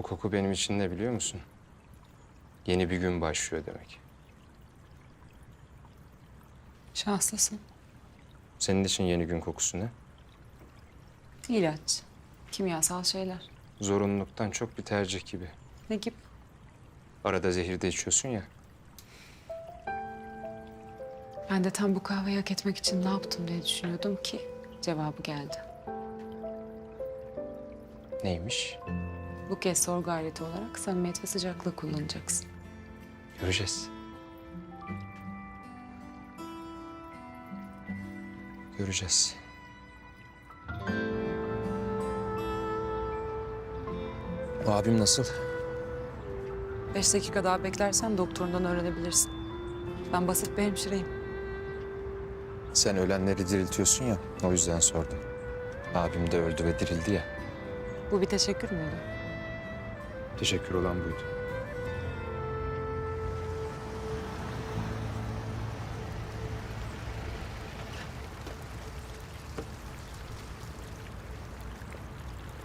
Bu koku benim için ne biliyor musun? Yeni bir gün başlıyor demek. Şanslısın. Senin için yeni gün kokusu ne? İlaç, kimyasal şeyler. Zorunluluktan çok bir tercih gibi. Ne gibi? Arada zehir de içiyorsun ya. Ben de tam bu kahveyi hak etmek için ne yaptım diye düşünüyordum ki cevabı geldi. Neymiş? Bu kez sorgu aleti olarak samimiyet ve sıcaklığı kullanacaksın. Göreceğiz. Göreceğiz. Abim nasıl? Beş dakika daha beklersen doktorundan öğrenebilirsin. Ben basit bir hemşireyim. Sen ölenleri diriltiyorsun ya, o yüzden sordum. Abim de öldü ve dirildi ya. Bu bir teşekkür müydü? Teşekkür olan buydu.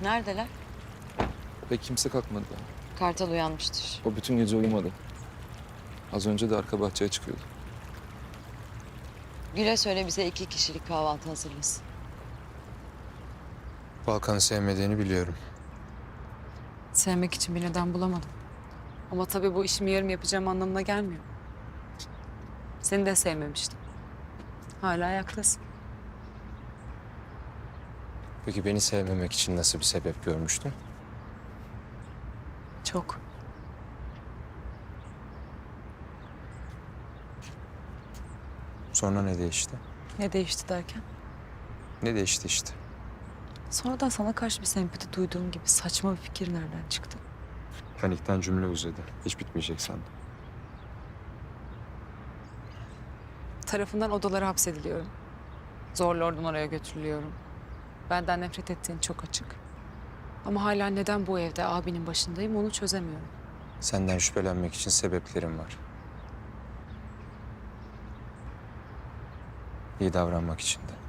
Neredeler? Ve kimse kalkmadı daha. Kartal uyanmıştır. O bütün gece uyumadı. Az önce de arka bahçeye çıkıyordu. Gül'e söyle bize iki kişilik kahvaltı hazırlasın. Balkan'ı sevmediğini biliyorum. Sevmek için bir neden bulamadım. Ama tabii bu işimi yarım yapacağım anlamına gelmiyor. Seni de sevmemiştim. Hala ayaktasın. Peki beni sevmemek için nasıl bir sebep görmüştün? Çok. Sonra ne değişti? Ne değişti derken? Ne değişti işte? Sonradan sana karşı bir sempati duyduğum gibi saçma bir fikir nereden çıktı? Panikten cümle uzadı. Hiç bitmeyecek sandım. Tarafından odalara hapsediliyorum. Zorla oradan oraya götürülüyorum. Benden nefret ettiğin çok açık. Ama hala neden bu evde abinin başındayım onu çözemiyorum. Senden şüphelenmek için sebeplerim var. İyi davranmak için de.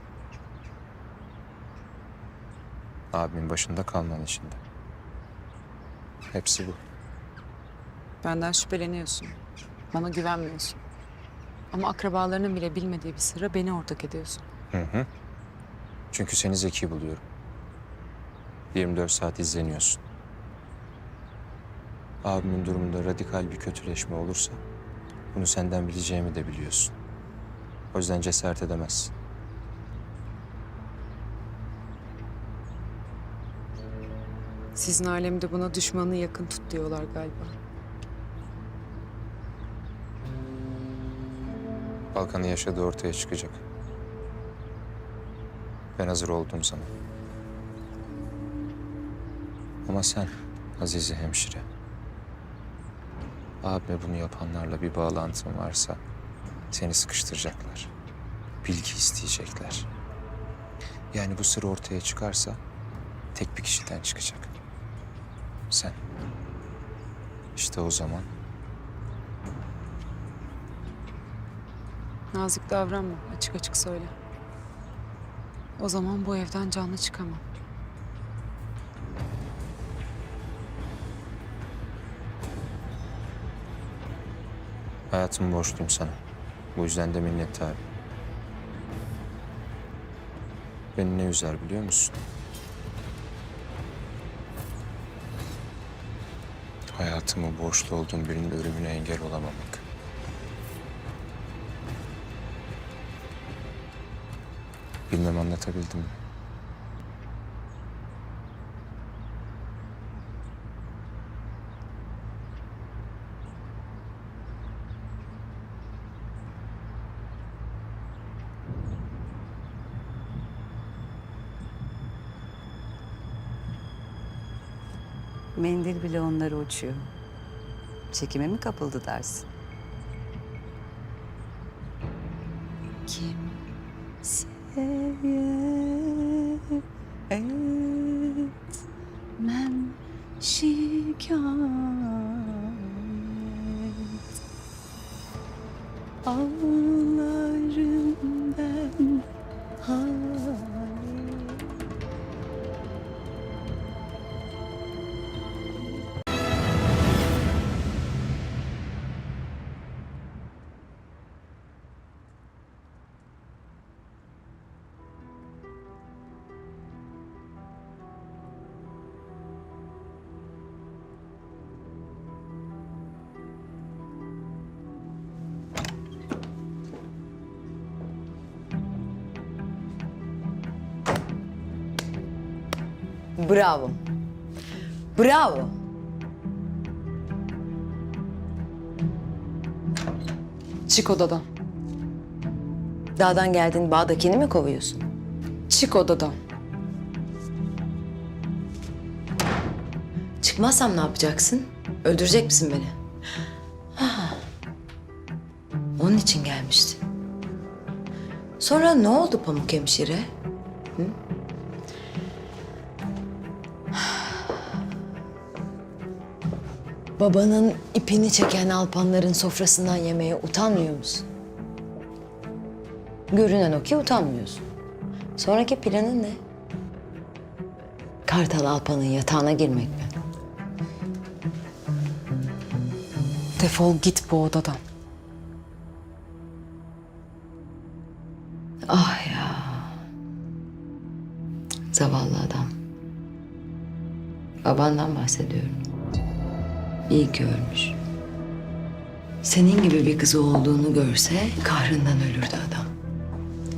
Abimin başında kalman için de. Hepsi bu. Benden şüpheleniyorsun. Bana güvenmiyorsun. Ama akrabalarının bile bilmediği bir sırra beni ortak ediyorsun. Hı hı. Çünkü seni zeki buluyorum. 24 saat izleniyorsun. Abimin durumunda radikal bir kötüleşme olursa bunu senden bileceğimi de biliyorsun. O yüzden cesaret edemezsin. Sizin alemde buna düşmanı yakın tut diyorlar galiba. Balkan'ın yaşadığı ortaya çıkacak. Ben hazır olduğum zaman. Ama sen Azize hemşire. Abime bunu yapanlarla bir bağlantın varsa seni sıkıştıracaklar. Bilgi isteyecekler. Yani bu sır ortaya çıkarsa tek bir kişiden çıkacak. Sen. İşte o zaman Nazik davranma, açık açık söyle. O zaman bu evden canlı çıkamam. Hayatımı borçluyum sana. Bu yüzden de minnettarım. Beni ne üzer biliyor musun? Hayatımı borçlu olduğum birinin ölümüne engel olamamak. Bilmem anlatabildim mi? Mendil bile onları uçuyor. Çekime mi kapıldı dersin? Kim? Etmem şikayet Ağlarım Bravo. Bravo. Çık odadan. Dağdan geldin bağdakini mi kovuyorsun? Çık odadan. Çıkmazsam ne yapacaksın? Öldürecek misin beni? Ha. Onun için gelmişti. Sonra ne oldu Pamuk Hemşire? Hı? Babanın ipini çeken alpanların sofrasından yemeye utanmıyor musun? Görünen o ki utanmıyorsun. Sonraki planın ne? Kartal Alpan'ın yatağına girmek mi? Defol git bu odadan. Ah ya. Zavallı adam. Babandan bahsediyorum. İyi ki ölmüş. Senin gibi bir kızı olduğunu görse kahrından ölürdü adam.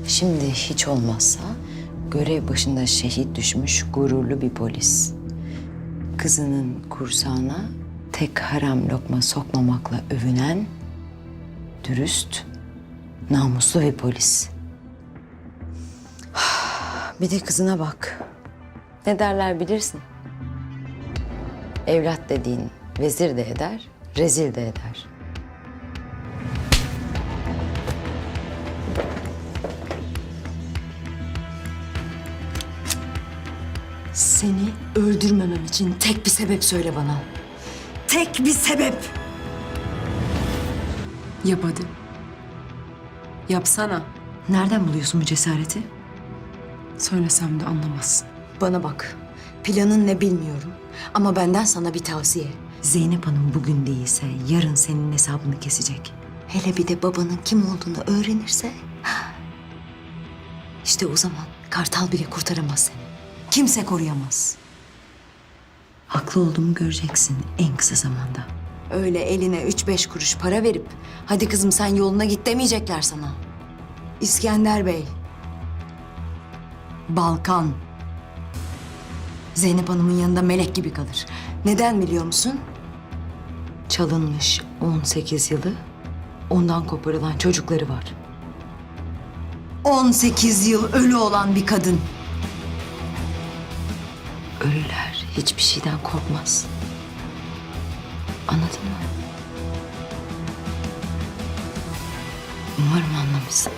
Şimdi hiç olmazsa görev başında şehit düşmüş gururlu bir polis. Kızının kursağına tek haram lokma sokmamakla övünen dürüst, namuslu bir polis. Bir de kızına bak. Ne derler bilirsin. Evlat dediğin vezir de eder, rezil de eder. Seni öldürmemem için tek bir sebep söyle bana. Tek bir sebep. Yap hadi. Yapsana. Nereden buluyorsun bu cesareti? Söylesem de anlamazsın. Bana bak. Planın ne bilmiyorum. Ama benden sana bir tavsiye. Zeynep Hanım bugün değilse yarın senin hesabını kesecek. Hele bir de babanın kim olduğunu öğrenirse... işte o zaman Kartal bile kurtaramaz seni. Kimse koruyamaz. Haklı olduğumu göreceksin en kısa zamanda. Öyle eline üç beş kuruş para verip... ...hadi kızım sen yoluna git demeyecekler sana. İskender Bey. Balkan. Zeynep Hanım'ın yanında melek gibi kalır. Neden biliyor musun? Çalınmış 18 yılı, ondan koparılan çocukları var. 18 yıl ölü olan bir kadın. Ölüler hiçbir şeyden korkmaz. Anladın mı? Umarım anlamışsındır.